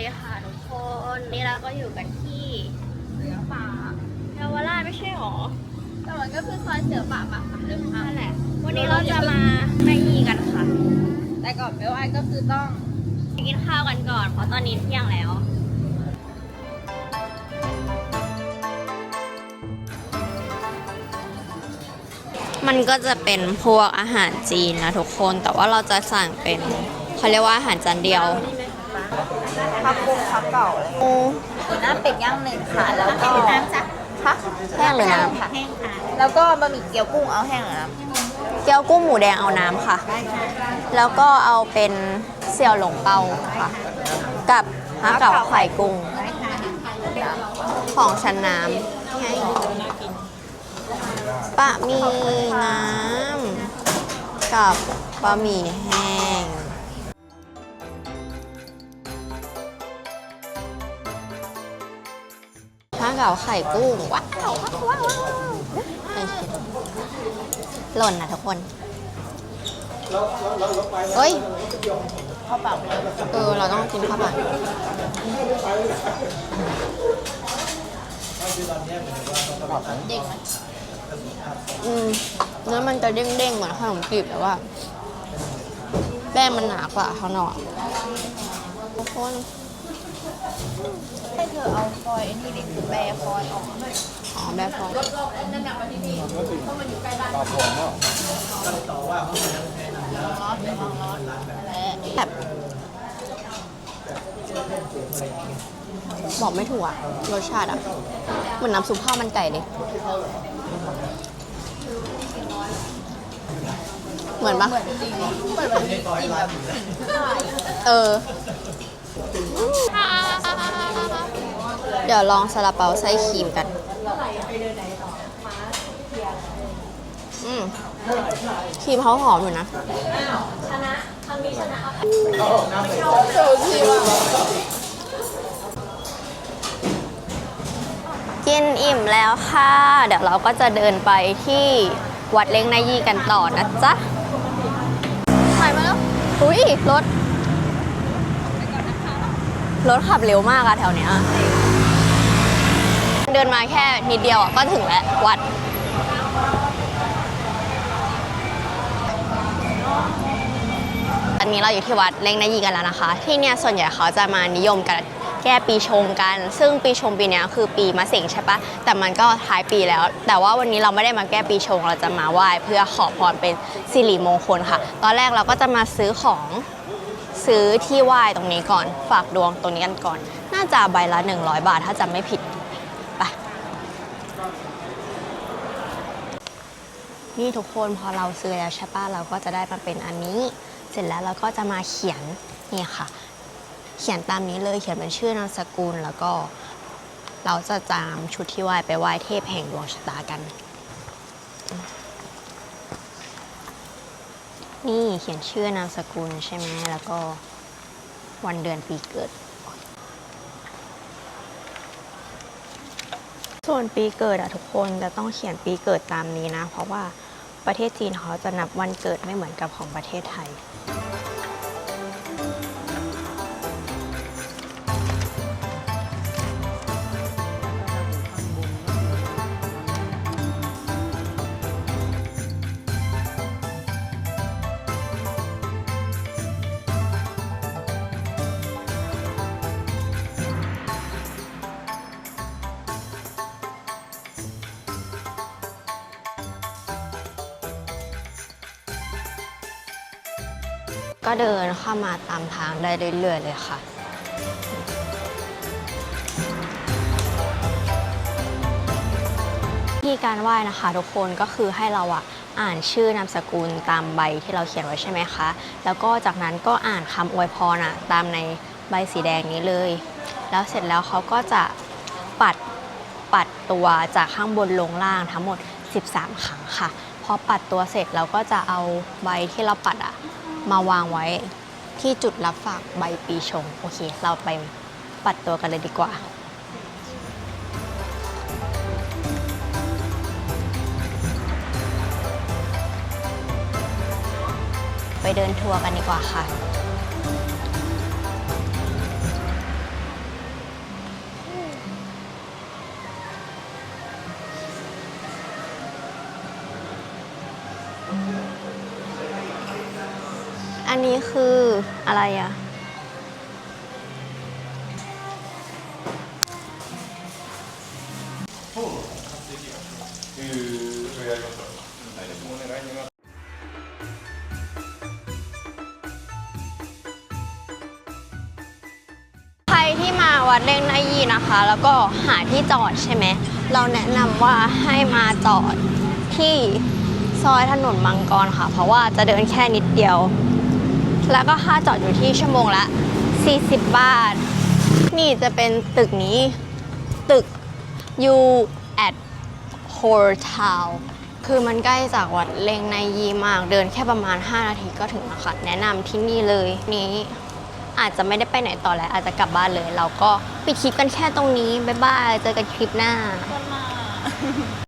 ดีค่ะทุกคนนี่เราก็อยู่กันที่เสือป่าเยาวราชไม่ใช่หรอแต่มันก็คือซอยเสือป่าปากน้ำลึกค่ะนั่นแหละ วันนี้เราจะมาแม่ยีกันค่ะ แต่ก่อนเบลไอก็คือต้องไปกินข้าวกันก่อน เพราะตอนนี้เที่ยงแล้วมันก็จะเป็นพวกอาหารจีนนะทุกคนแต่ว่าเราจะสั่งเป็นเขาเรียกว่าอาหารจานเดียว พับกุ้งพับเก่าอะไรโอ้หน้าเป็ดย่างหนึ่งค่ะ แล้วก็น้ำจ้ะคะแห้งหรือน้ค่ะ แห้งค่ะ แล้วก็บะหมี่เกี๊ยวกุ้งเอาแห้งหรือน้ำเกี๊ยวกุ้งหมูแดงเอาน้ำค่ะ แล้วก็เอาเป็นเสี่ยวหลงเปาค่ะ กับฮะเก๋าไข่กุ้ง ของชั้นน้ำให้บะหมี่น้ำกับบะหมี่แห้ง เก๋าไข่กุ้งว้าวว้าวว้าวว้าวหล่นนะทุกคนเฮ้ยข้าวเปล่าเออเราต้องกินข้าวผัดอืมเนื้อมันจะเด้งๆเหมือนขนมจีบแต่ว่า แป้งมันหนากว่าข้างนอกทุกคน ให้เธอเอาฟอยล์ไอ้นี่เด็กคือแบร์ฟอยล์ออกอ๋อแบบพอแบบบอกไม่ถูกอะรสชาติอะเหมือนน้ำซุปข้าวมันไก่เลย เหมือนปะเหมือนจริงเหมือนแบบจริงแบบใช่เออ เดี๋ยวลองซาลาเปาไส้ครีมกัน อืมครีมเขาหอมอยู่นะกินอิ่มแล้วค่ะ เดี๋ยวเราก็จะเดินไปที่วัดเล้งนายีกันต่อนะจ๊ะถ่ายมาแล้ว อุ้ยรถ รถขับเร็วมากอะแถวเนี้ยเดินมาแค่นิดเดียวอะก็ถึงแล้ว วัด อันนี้เราอยู่ที่วัดเล้งนายีกันแล้วนะคะ ที่เนี่ยส่วนใหญ่เขาจะมานิยมกันแก้ปีชงกัน ซึ่งปีชงปีเนี้ยคือปีมะเสงใช่ปะแต่มันก็ท้ายปีแล้ว แต่ว่าวันนี้เราไม่ได้มาแก้ปีชงเราจะมาไหว้เพื่อขอพรเป็นสิริมงคลค่ะ ตอนแรกเราก็จะมาซื้อของ ซื้อที่ไหว้ตรงนี้ก่อน ฝากดวงตรงนี้กันก่อน น่าจะใบละ 100 บาทถ้าจำไม่ผิดไปนี่ทุกคนพอเราซื้อแล้วใช่ปะเราก็จะได้มาเป็นอันนี้ เสร็จแล้วเราก็จะมาเขียนนี่ค่ะ เขียนตามนี้เลยเขียนเป็นชื่อนามสกุลแล้วก็เราจะจามชุดที่ไหว้ไปไหว้เทพแห่งดวงชะตากัน นี่เขียนชื่อนามสกุลใช่ไหมแล้วก็วันเดือนปีเกิด ส่วนปีเกิดอะทุกคนจะต้องเขียนปีเกิดตามนี้นะ เพราะว่าประเทศจีนเขาจะนับวันเกิดไม่เหมือนกับของประเทศไทย ก็เดินเข้ามาตามทางได้เรื่อยๆเลยค่ะ ที่การไหว้นะคะทุกคนก็คือให้เราอะอ่านชื่อนามสกุลตามใบที่เราเขียนไว้ใช่ไหมคะ แล้วก็จากนั้นก็อ่านคำอวยพรอะตามในใบสีแดงนี้เลย แล้วเสร็จแล้วเขาก็จะปัดปัดตัวจากข้างบนลงล่างทั้งหมด 13 ครั้งค่ะ พอปัดตัวเสร็จเราก็จะเอาใบที่เราปัดอะ มาวางไว้ที่จุดรับฝากใบปีชง โอเค เราไปปัดตัวกันเลยดีกว่า ไปเดินทัวร์กันดีกว่าค่ะ อันนี้คืออะไรอะใครที่มาวัดเล่งนายีนะคะ แล้วก็หาที่จอดใช่ไหม เราแนะนำว่าให้มาจอดที่ซอยถนนมังกรค่ะ เพราะว่าจะเดินแค่นิดเดียว แล้วก็ค่าจอดอยู่ที่ชั่วโมงละ 40 บาท นี่จะเป็นตึกนี้ ตึก U at h o r t o w n คือมันใกล้จากวัดเลงในยีมาก เดินแค่ประมาณ 5 นาทีก็ถึงแล้วค่ะ แนะนำที่นี่เลยนี้อาจจะไม่ได้ไปไหนต่อแล้ว อาจจะกลับบ้านเลย เราก็ปิดคลิปกันแค่ตรงนี้ บ๊ายบาย เจอกันคลิปหน้า